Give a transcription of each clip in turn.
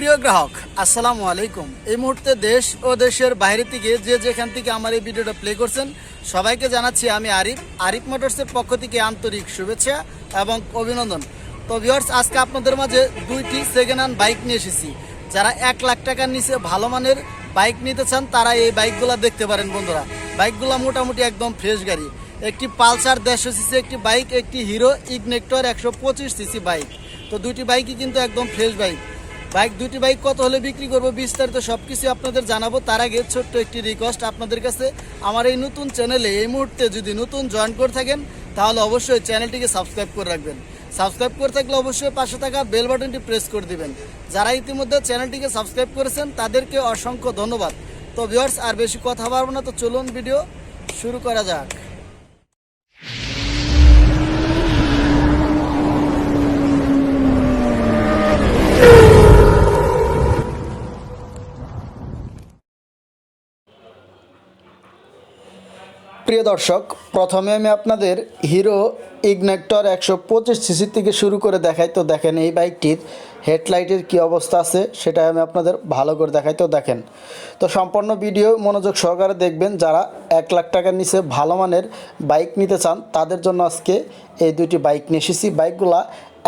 প্রিয় গ্রাহক, আসসালামু আলাইকুম। এই মুহূর্তে দেশ ও দেশের বাইরে থেকে যে যেখান থেকে আমার এই ভিডিওটা প্লে করছেন, সবাইকে জানাচ্ছি আমি আরিফ। আরিফ মোটরসের পক্ষ থেকে আন্তরিক শুভেচ্ছা এবং অভিনন্দন। তো ভিউয়ার্স আজকে আপনাদের মাঝে দুইটি সেকেন্ড হ্যান্ড বাইক নিয়ে এসেছি। যারা এক লাখ টাকার নিচে ভালো মানের বাইক নিতে চান, তারা এই বাইকগুলো দেখতে পারেন বন্ধুরা। বাইকগুলো মোটামুটি একদম ফ্রেশ গাড়ি। একটি পালসার দেড়শো সিসি একটি বাইক একটি হিরো ইগনেক্টর একশো পঁচিশ সিসি বাইক তো দুইটি বাইকই কিন্তু একদম ফ্রেশ বাইক বাইক দুটি বাইক কত হলে বিক্রি করব বিস্তারিত সব কিছু আপনাদের জানাব। তার আগে ছোট্ট একটি রিকোয়েস্ট আপনাদের কাছে। আমার এই নতুন চ্যানেলে এই মুহূর্তে যদি নতুন জয়েন করে থাকেন, তাহলে অবশ্যই চ্যানেলটিকে সাবস্ক্রাইব করে রাখবেন। সাবস্ক্রাইব করে থাকলে অবশ্যই পাশে থাকা বেল বাটনটি প্রেস করে দিবেন। যারা ইতিমধ্যে চ্যানেলটিকে সাবস্ক্রাইব করেছেন, তাদেরকে অসংখ্য ধন্যবাদ। তো ভিউয়ার্স আর বেশি কথা বাড়বো না, তো চলুন ভিডিও শুরু করা যাক। প্রিয় দর্শক, প্রথমে আমি আপনাদের হিরো ইগনেক্টর একশো পঁচিশ সিসি থেকে শুরু করে দেখাই। তো দেখেন এই বাইকটির হেডলাইটের কি অবস্থা আছে, সেটা আমি আপনাদের ভালো করে দেখাই। তো দেখেন, তো সম্পূর্ণ ভিডিও মনোযোগ সহকারে দেখবেন। যারা এক লাখ টাকার নিচে ভালো মানের বাইক নিতে চান, তাদের জন্য আজকে এই দুইটি বাইক নিয়ে এসেছি। বাইকগুলা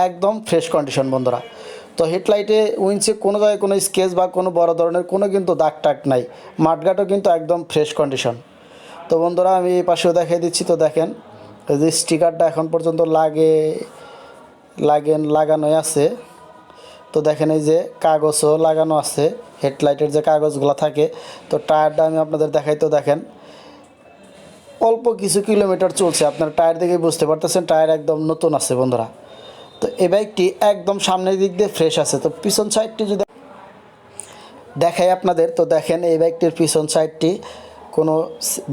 একদম ফ্রেশ কন্ডিশন বন্ধুরা। তো হেডলাইটে উইন্সে কোনো জায়গায় কোনো স্কেচ বা কোনো বড় ধরনের কোনো কিন্তু দাগ টাক নাই। মাঠঘাটও কিন্তু একদম ফ্রেশ কন্ডিশন তো বন্ধুরা, আমি এই পাশেও দেখিয়ে দিচ্ছি, তো দেখেন। যে স্টিকারটা এখন পর্যন্ত লাগে লাগেন লাগানোই আছে। তো দেখেন এই যে কাগজও লাগানো আছে, হেডলাইটের যে কাগজগুলো থাকে। তো টায়ারটা আমি আপনাদের দেখাই, তো দেখেন। অল্প কিছু কিলোমিটার চলছে, আপনার টায়ার দেখে বুঝতে পারতেছেন, টায়ার একদম নতুন আছে বন্ধুরা। তো এই বাইকটি একদম সামনের দিক দিয়ে ফ্রেশ আছে, তো পিছন সাইডটি যদি দেখাই আপনাদের, তো দেখেন এই বাইকটির পিছন সাইডটি কোনো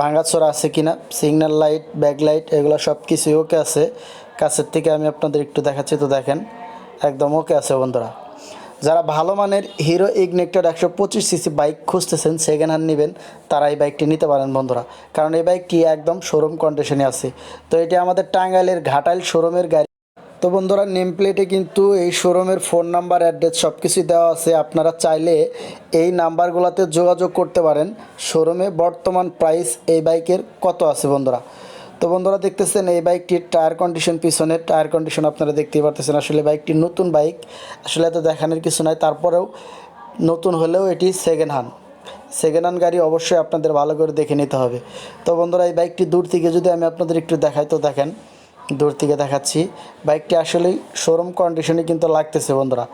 ভাঙাচোরা আছে কি না সিগন্যাল লাইট ব্যাক লাইট এগুলো সব কিছুই ওকে আছে। কাছের থেকে আমি আপনাদের একটু দেখাচ্ছি, তো দেখেন, একদম ওকে আছে বন্ধুরা। যারা ভালো মানের হিরো ইগনেক্টর একশো পঁচিশ সিসি বাইক খুঁজতেছেন সেকেন্ড হ্যান্ড নেবেন, তারা এই বাইকটি নিতে পারেন বন্ধুরা। কারণ এই বাইকটি একদম শোরুম কন্ডিশনে আছে। তো এটি আমাদের টাঙ্গাইলের ঘাটাইল শোরুমের গাড়ি তো বন্ধুরা নেম প্লেটে কিন্তু এই শোরুমের ফোন নাম্বার অ্যাড্রেস সব কিছুই দেওয়া আছে। আপনারা চাইলে এই নাম্বারগুলোতে যোগাযোগ করতে পারেন। শোরুমে বর্তমান প্রাইস এই বাইকের কত আছে বন্ধুরা? তো বন্ধুরা, দেখতেছেন এই বাইকটির টায়ার কন্ডিশন পিছনের টায়ার কন্ডিশন আপনারা দেখতেই পারতেছেন আসলে বাইকটি নতুন বাইক। আসলে এত দেখানোর কিছু নাই। তারপরেও নতুন হলেও এটি সেকেন্ড হ্যান্ড সেকেন্ড হ্যান্ড গাড়ি অবশ্যই আপনাদের ভালো করে দেখে নিতে হবে। তো বন্ধুরা, এই বাইকটি দূর থেকে যদি আমি আপনাদের একটু দেখাই, তো দেখেন। দূর থেকে দেখাচ্ছি। বাইকটি আসলেই শোরুম কন্ডিশনে কিন্তু লাগতেছে বন্ধুরা।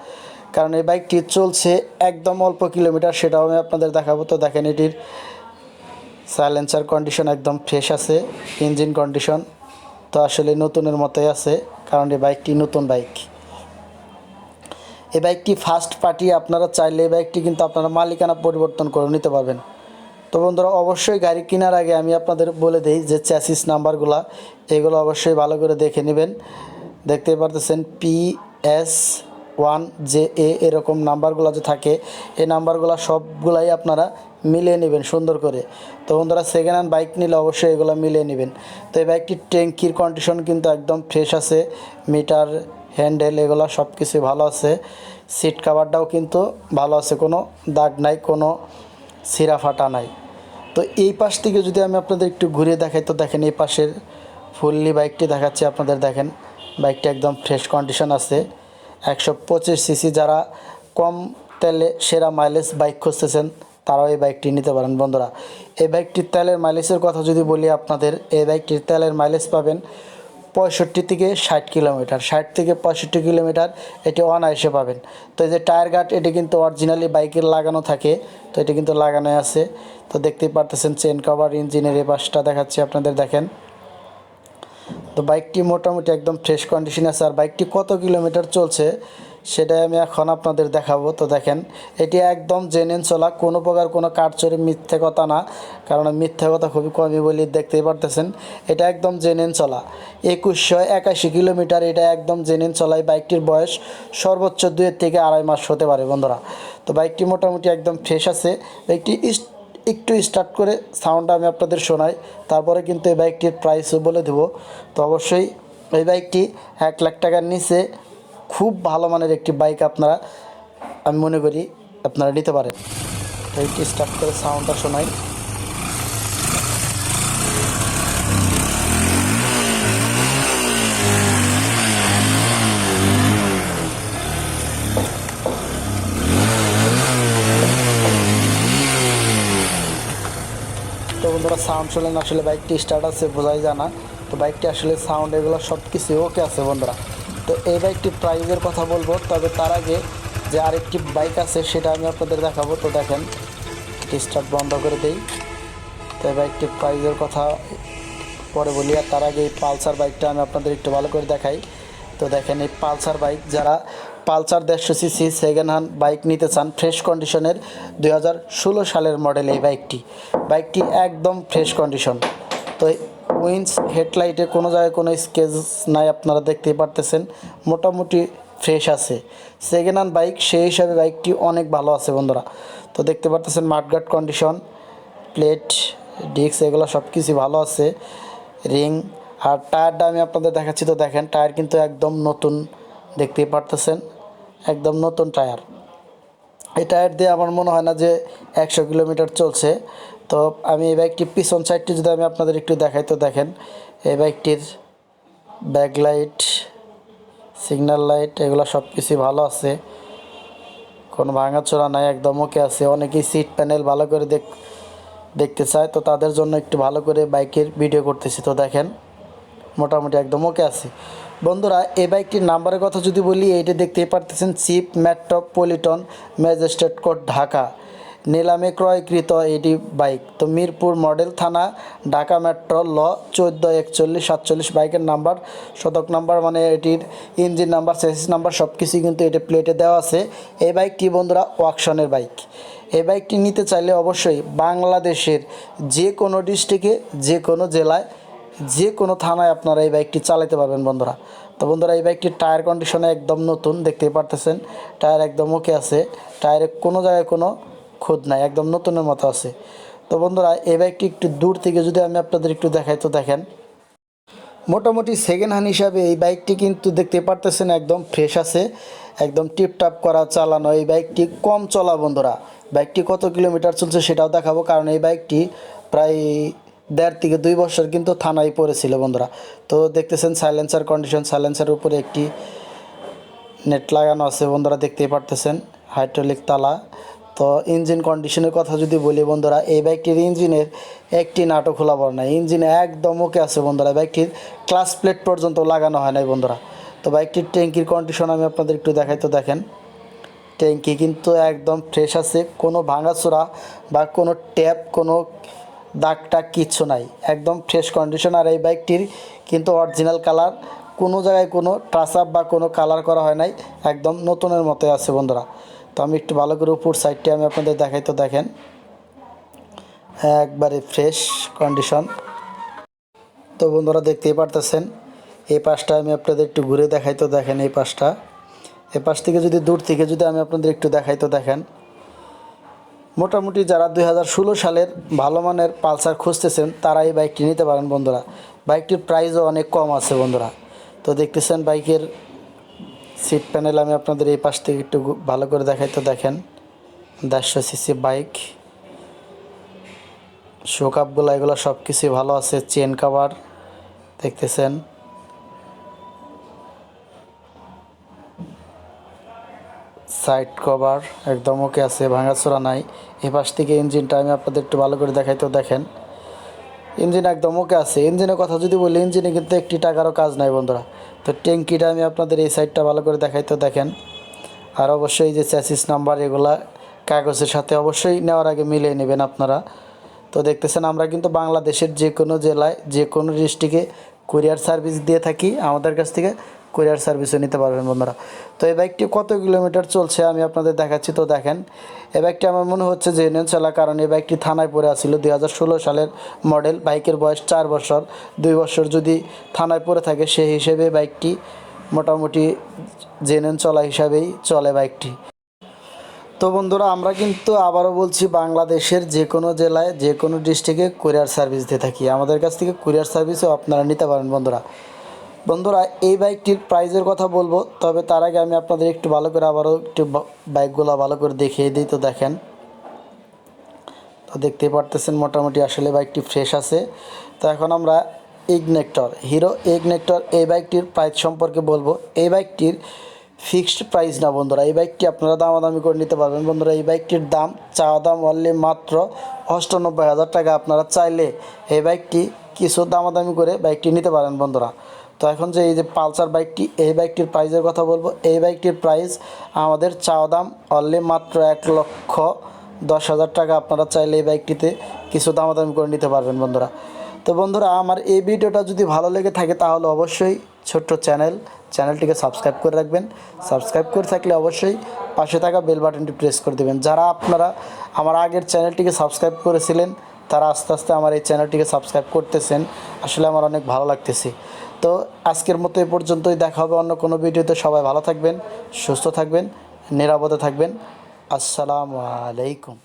কারণ এই বাইকটি চলছে একদম অল্প কিলোমিটার সেটাও আমি আপনাদের দেখাবো। তো দেখেন এটির সাইলেন্সার কন্ডিশন একদম ফ্রেশ আছে ইঞ্জিন কন্ডিশন তো আসলে নতুনের মতোই আছে, কারণ এই বাইকটি নতুন বাইক। এই বাইকটি ফার্স্ট পার্টি আপনারা চাইলে এই বাইকটি কিন্তু আপনারা মালিকানা পরিবর্তন করে নিতে পারবেন। তো বন্ধুরা, অবশ্যই গাড়ি কেনার আগে আমি আপনাদের বলে দিই যে চ্যাসিস নাম্বারগুলো, এগুলো অবশ্যই ভালো করে দেখে নেবেন। দেখতেই পারতেছেন P S one J A এরকম নাম্বারগুলো যে থাকে, এই নাম্বারগুলো সবগুলাই আপনারা মিলিয়ে নেবেন সুন্দর করে। তো বন্ধুরা সেকেন্ড হ্যান্ড বাইক নিলে অবশ্যই এগুলো মিলিয়ে নেবেন। তো এই বাইকটির ট্যাঙ্কির কন্ডিশন কিন্তু একদম ফ্রেশ আছে মিটার হ্যান্ডেল এগুলো সব কিছুই ভালো আছে। সিট কাভারটাও কিন্তু ভালো আছে, কোনো দাগ নাই, কোনো সিরা ফাটা নাই। তো এই পাশ থেকে যদি আমি আপনাদের একটু ঘুরে দেখাই, তো দেখেন এই পাশের ফুললি বাইকটি দেখাচ্ছি আপনাদের, দেখেন বাইকটি একদম ফ্রেশ কন্ডিশন আছে। একশো পঁচিশ সিসি যারা কম তেলে সেরা মাইলেজ বাইক খুঁজতেছেন, তারাও এই বাইকটি নিতে পারেন। বন্ধুরা, এই বাইকটির তেলের মাইলেজের কথা যদি বলি আপনাদের, এই বাইকটির তেলের মাইলেজ পাবেন পঁয়ষট্টি থেকে ষাট কিলোমিটার। ষাট থেকে পঁয়ষট্টি কিলোমিটার এটি অনায়াসে পাবেন। তো এই যে টায়ার গার্ড এটি কিন্তু অরিজিনালি বাইকের লাগানো থাকে। তো এটি কিন্তু লাগানো আছে। তো দেখতেই পারতেছেন চেন কভার ইঞ্জিনের এই পাশটা দেখাচ্ছি আপনাদের, দেখেন। তো বাইকটি মোটামুটি একদম ফ্রেশ কন্ডিশনে আছে। আর বাইকটি কত কিলোমিটার চলছে? সেটাই আমি এখন আপনাদের দেখাবো। তো দেখেন, এটি একদম জেনেন চলা, কোনো প্রকার কোনো কাঠচুরি, মিথ্যে কথা না। কারণ মিথ্যে কথা খুবই কমই বলি, দেখতেই পারতেছেন। এটা একদম জেনেন চলা। একুশশো একাশি কিলোমিটার, এটা একদম জেনেন চলা এই বাইকটির বয়স সর্বোচ্চ দুয়ের থেকে আড়াই মাস হতে পারে বন্ধুরা। তো বাইকটি মোটামুটি একদম ফ্রেশ আছে। বাইকটি একটু স্টার্ট করে সাউন্ডটা আমি আপনাদের শোনাই। তারপরে কিন্তু এই বাইকটির প্রাইসও বলে দেব। তো অবশ্যই এই বাইকটি এক লাখ টাকার নিচে খুব ভালো মানের একটি বাইক আপনারা, আমি মনে করি আপনারা নিতে পারেন। তো এইটি স্টার্ট করে সাউন্ডটা শোনাই। তো বন্ধুরা সাউন্ড শুনলেন আসলে বাইকটি স্টার্ট আছে, বোঝাই যায় না। তো বাইকটি আসলে সাউন্ড এগুলো সব কিছু ওকে আছে, বন্ধুরা। তো এই বাইকটির প্রাইজের কথা বলব, তবে তার আগে যে আরেকটি বাইক আছে সেটা আমি আপনাদের দেখাবো। তো দেখেন স্টার্ট বন্ধ করে দেই। তো এই বাইকটির প্রাইজের কথা পরে বলি, আর তার আগে এই পালসার বাইকটা আমি আপনাদের একটু ভালো করে দেখাই। তো দেখেন, এই পালসার বাইক, যারা পালসার দেড়শো সিসি সেকেন্ড হ্যান্ড বাইক নিতে চান ফ্রেশ কন্ডিশনের দুই হাজার ষোলো সালের মডেল এই বাইকটি। বাইকটি একদম ফ্রেশ কন্ডিশন তো উইন্স হেডলাইটে কোনো জায়গায় কোনো স্কেচ নাই আপনারা দেখতেই পারতেছেন। মোটামুটি ফ্রেশ আছে। সেকেন্ড হ্যান্ড বাইক সেই হিসাবে বাইকটি অনেক ভালো আছে বন্ধুরা। তো দেখতে পারতেছেন মাঠগাট কন্ডিশন প্লেট ডিস্ক এগুলো সব কিছুই ভালো আছে। রিং আর টায়ারটা আমি আপনাদের দেখাচ্ছি, তো দেখেন টায়ার কিন্তু একদম নতুন, দেখতেই পারতেছেন, একদম নতুন টায়ার। এই টায়ার দিয়ে আমার মনে হয় না যে একশো কিলোমিটার চলছে। তো আমি এই বাইকটির পিছন সাইডটি যদি আমি আপনাদের একটু দেখাই, তো দেখেন, এই বাইকটির ব্যাকলাইট সিগন্যাল লাইট, এগুলো সব কিছুই ভালো আছে। কোনো ভাঙাচোরা নাই, একদম ওকে আছে। অনেকেই সিট প্যানেল ভালো করে দেখ, দেখতে চায়, তো তাদের জন্য একটু ভালো করে বাইকের ভিডিও করতেছি। তো দেখেন, মোটামুটি একদম ওকে আছে। বন্ধুরা, এই বাইকটির নাম্বারের কথা যদি বলি, এইটা দেখতেই পারতেছেন চিপ ম্যাটটপ পলিটন ম্যাজিস্ট্রেট কোর্ট ঢাকা নিলামে ক্রয়কৃত এটি বাইক। তো মিরপুর মডেল থানা, ঢাকা মেট্রো ল চোদ্দ, একচল্লিশ, সাতচল্লিশ বাইকের নাম্বার। শতক নাম্বার মানে এটির ইঞ্জিন নাম্বার সেসিস নাম্বার সব কিছুই কিন্তু এটি প্লেটে দেওয়া আছে। এই বাইকটি বন্ধুরা ওয়াকশনের বাইক। এই বাইকটি নিতে চাইলে অবশ্যই বাংলাদেশের যে কোনো ডিস্ট্রিক্টে, যে কোনো জেলায়, যে কোনো থানায় আপনারা এই বাইকটি চালাতে পারবেন বন্ধুরা। তো বন্ধুরা, এই বাইকটির টায়ার কন্ডিশনে একদম নতুন, দেখতেই পারতেছেন। টায়ার একদম ওকে আছে। টায়ারে কোনো জায়গায় কোনো খুদ নাই, একদম নতুনের মতো আছে। তো বন্ধুরা, এই বাইকটি একটু দূর থেকে যদি আমি আপনাদের একটু দেখাই, তো দেখেন। মোটামুটি সেকেন্ড হ্যান্ড হিসাবে এই বাইকটি কিন্তু দেখতে পারতেছেন, একদম ফ্রেশ আছে, একদম টিপটাপ করা, চালানো। এই বাইকটি কম চলা বন্ধুরা। বাইকটি কত কিলোমিটার চলছে সেটাও দেখাবো, কারণ এই বাইকটি প্রায় দেড় থেকে দুই বছর কিন্তু থানায় পড়েছিল বন্ধুরা। তো দেখতেছেন সাইলেন্সার কন্ডিশন সাইলেন্সারের উপরে একটি নেট লাগানো আছে বন্ধুরা, দেখতেই পারতেছেন। হাইড্রোলিক তালা। তো ইঞ্জিন কন্ডিশনের কথা যদি বলি বন্ধুরা, এই বাইকটির ইঞ্জিনের একটি নাটও খোলা পড়ে না ইঞ্জিন একদম ওকে আছে বন্ধুরা বাইকটির ক্লাস প্লেট পর্যন্ত লাগানো হয় নাই বন্ধুরা। তো বাইকটির ট্যাঙ্কির কন্ডিশন আমি আপনাদের একটু দেখাই তো দেখেন। ট্যাঙ্কি কিন্তু একদম ফ্রেশ আছে, কোনো ভাঙাচোরা বা কোনো ট্যাপ কোনো দাগ টাগ কিচ্ছু নাই। একদম ফ্রেশ কন্ডিশন আর এই বাইকটির কিন্তু অরিজিনাল কালার কোনো জায়গায় কোনো টাচ আপ বা কোনো কালার করা হয় নাই, একদম নতুনের মতোই আছে বন্ধুরা। তো আমি একটু ভালো করে উপর সাইডটি আমি আপনাদের দেখাই তো দেখেন। একবারে ফ্রেশ কন্ডিশন তো বন্ধুরা দেখতেই পারতেছেন, এই পাশটা আমি আপনাদের একটু ঘুরে দেখাই তো দেখেন এই পাশটা। এই পাশ থেকে যদি দূর থেকে যদি আমি আপনাদের একটু দেখাই তো দেখেন। মোটামুটি যারা দুই হাজার ষোলো সালের ভালো মানের পালসার খুঁজতেছেন তারা এই বাইকটি নিতে পারেন বন্ধুরা। বাইকটির প্রাইসও অনেক কম আছে বন্ধুরা। তো দেখতেছেন বাইকের সিট প্যানেল আমি আপনাদের এই পাশ থেকে একটু ভালো করে দেখাই তো দেখেন। দেড়শো সিসি বাইক শোকাপগুলো এগুলো সব কিছুই ভালো আছে চেন কাভার দেখতেছেন। সাইড কভার একদম ওকে আছে, ভাঙাচোরা নাই। এই পাশ থেকে ইঞ্জিনটা আমি আপনাদের একটু ভালো করে দেখাই তো দেখেন। ইঞ্জিন একদম ওকে আছে। ইঞ্জিনের কথা যদি বলি ইঞ্জিনে কিন্তু একটি টাকারও কাজ নাই বন্ধুরা। তো ট্যাঙ্কিটা আমি আপনাদের এই সাইডটা ভালো করে দেখাই তো দেখেন। আর অবশ্যই যে চ্যাসিস নাম্বার এগুলা কাগজের সাথে অবশ্যই নেওয়ার আগে মিলিয়ে নেবেন আপনারা। তো দেখতেছেন আমরা কিন্তু বাংলাদেশের যে কোনো জেলায়, যে কোনো ডিস্ট্রিক্টে কুরিয়ার সার্ভিস দিয়ে থাকি। আমাদের কাছ থেকে কুরিয়ার সার্ভিসও নিতে পারবেন বন্ধুরা। তো এই বাইকটি কত কিলোমিটার চলছে আমি আপনাদের দেখাচ্ছি, তো দেখেন। এই বাইকটি আমার মনে হচ্ছে যে এনএন চলা কারণ এই বাইকটি থানায় পড়ে আসছিল দুই হাজার ষোলো সালের মডেল, বাইকের বয়স চার বছর। দুই বছর যদি থানায় পড়ে থাকে, সেই হিসেবে বাইকটি মোটামুটি জেনেন চলা হিসাবেই চলে বাইকটি। তো বন্ধুরা, আমরা কিন্তু আবারও বলছি, বাংলাদেশের যে কোনো জেলায় যে কোনো ডিস্ট্রিক্টে কুরিয়ার সার্ভিস দিয়ে থাকি। আমাদের কাছ থেকে কুরিয়ার সার্ভিসও আপনারা নিতে পারেন বন্ধুরা। বন্ধুরা, এই বাইকটির প্রাইজের কথা বলব, তবে তার আগে আমি আপনাদের একটু ভালো করে আবারও একটু বাইকগুলো ভালো করে দেখিয়ে দিই। তো দেখেন, তো দেখতেই পারতেছেন মোটামুটি আসলে বাইকটি ফ্রেশ আছে। তো এখন আমরা ইগনেক্টর হিরো ইগনেক্টর এই বাইকটির প্রাইস সম্পর্কে বলব। এই বাইকটির ফিক্সড প্রাইস না বন্ধুরা, এই বাইকটি আপনারা দামাদামি করে নিতে পারবেন। বন্ধুরা, এই বাইকটির দাম, চাওয়া দাম অনলি মাত্র অষ্টানব্বই হাজার টাকা। আপনারা চাইলে এই বাইকটি কিছু দামাদামি করে বাইকটি নিতে পারেন বন্ধুরা। তো এখন যে এই যে পালসার বাইকটি, এই বাইকটির প্রাইসের কথা বলব। এই বাইকটির প্রাইস আমাদের চাওয়া দাম অনলি মাত্র এক লক্ষ দশ হাজার টাকা। আপনারা চাইলে এই বাইকটিতে কিছু দামাদামি করে নিতে পারবেন বন্ধুরা। তো বন্ধুরা, আমার এই ভিডিওটা যদি ভালো লেগে থাকে তাহলে অবশ্যই ছোট্ট চ্যানেল চ্যানেলটিকে সাবস্ক্রাইব করে রাখবেন। সাবস্ক্রাইব করে থাকলে অবশ্যই পাশে থাকা বেল বাটনটি প্রেস করে দেবেন। যারা আপনারা আমার আগের চ্যানেলটিকে সাবস্ক্রাইব করেছিলেন তারা আস্তে আস্তে আমার এই চ্যানেলটিকে সাবস্ক্রাইব করতেছেন। আসলে আমার অনেক ভালো লাগতেছে। তো আজকের মতো এ পর্যন্তই দেখা হবে অন্য কোনো ভিডিওতে। সবাই ভালো থাকবেন, সুস্থ থাকবেন, নিরাপদে থাকবেন। আসসালামু আলাইকুম।